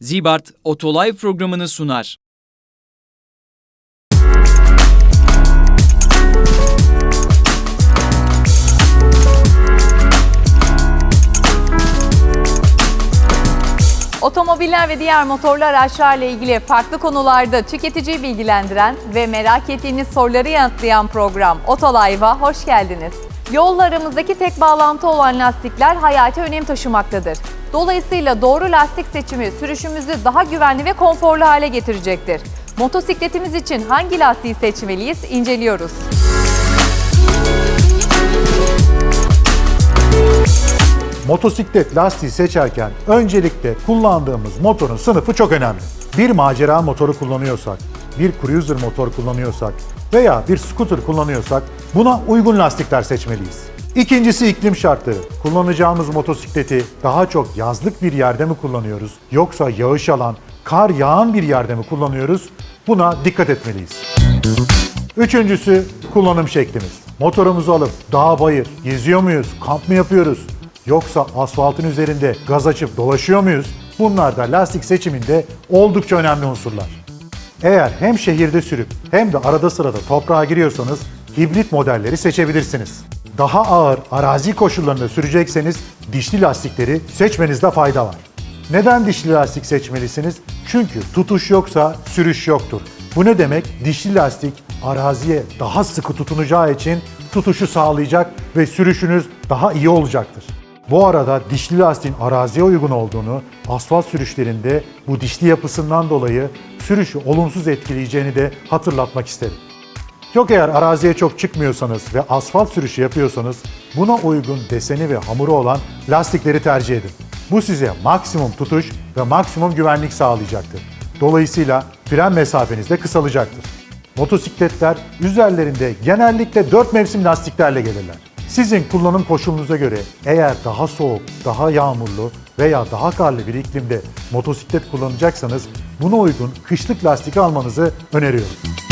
Zibart Otolay programını sunar. Otomobiller ve diğer motorlu araçlarla ilgili farklı konularda tüketiciyi bilgilendiren ve merak ettiğiniz soruları yanıtlayan program Otolive'a hoş geldiniz. Yollarımızdaki tek bağlantı olan lastikler hayati önem taşımaktadır. Dolayısıyla doğru lastik seçimi sürüşümüzü daha güvenli ve konforlu hale getirecektir. Motosikletimiz için hangi lastiği seçmeliyiz inceliyoruz. Motosiklet lastiği seçerken öncelikle kullandığımız motorun sınıfı çok önemli. Bir macera motoru kullanıyorsak, bir cruiser motor kullanıyorsak veya bir scooter kullanıyorsak buna uygun lastikler seçmeliyiz. İkincisi iklim şartları. Kullanacağımız motosikleti daha çok yazlık bir yerde mi kullanıyoruz yoksa yağış alan, kar yağan bir yerde mi kullanıyoruz? Buna dikkat etmeliyiz. Üçüncüsü kullanım şeklimiz. Motorumuzu alıp dağ bayır geziyor muyuz, kamp mı yapıyoruz? Yoksa asfaltın üzerinde gaz açıp dolaşıyor muyuz? Bunlar da lastik seçiminde oldukça önemli unsurlar. Eğer hem şehirde sürüp hem de arada sırada toprağa giriyorsanız hibrit modelleri seçebilirsiniz. Daha ağır arazi koşullarında sürecekseniz dişli lastikleri seçmenizde fayda var. Neden dişli lastik seçmelisiniz? Çünkü tutuş yoksa sürüş yoktur. Bu ne demek? Dişli lastik araziye daha sıkı tutunacağı için tutuşu sağlayacak ve sürüşünüz daha iyi olacaktır. Bu arada dişli lastiğin araziye uygun olduğunu, asfalt sürüşlerinde bu dişli yapısından dolayı sürüşü olumsuz etkileyeceğini de hatırlatmak isterim. Yok eğer araziye çok çıkmıyorsanız ve asfalt sürüşü yapıyorsanız buna uygun deseni ve hamuru olan lastikleri tercih edin. Bu size maksimum tutuş ve maksimum güvenlik sağlayacaktır. Dolayısıyla fren mesafeniz de kısalacaktır. Motosikletler üzerlerinde genellikle 4 mevsim lastiklerle gelirler. Sizin kullanım koşulunuza göre eğer daha soğuk, daha yağmurlu veya daha karlı bir iklimde motosiklet kullanacaksanız buna uygun kışlık lastik almanızı öneriyorum.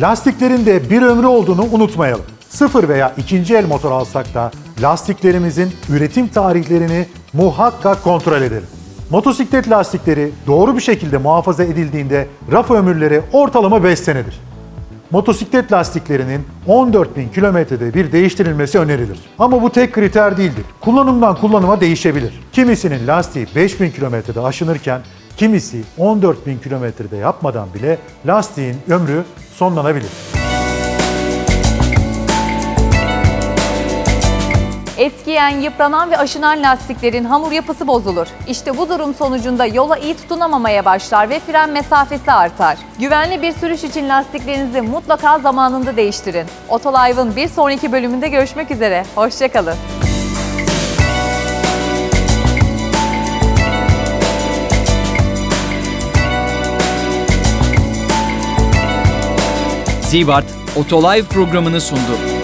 Lastiklerin de bir ömrü olduğunu unutmayalım. Sıfır veya ikinci el motor alsak da lastiklerimizin üretim tarihlerini muhakkak kontrol edelim. Motosiklet lastikleri doğru bir şekilde muhafaza edildiğinde raf ömürleri ortalama 5 senedir. Motosiklet lastiklerinin 14.000 kilometrede bir değiştirilmesi önerilir. Ama bu tek kriter değildir. Kullanımdan kullanıma değişebilir. Kimisinin lastiği 5000 kilometrede aşınırken kimisi 14.000 kilometrede yapmadan bile lastiğin ömrü sonlanabilir. Eskiyen, yıpranan ve aşınan lastiklerin hamur yapısı bozulur. İşte bu durum sonucunda yola iyi tutunamamaya başlar ve fren mesafesi artar. Güvenli bir sürüş için lastiklerinizi mutlaka zamanında değiştirin. Otolive'ın bir sonraki bölümünde görüşmek üzere. Hoşçakalın. Zibart Otolive programını sundu.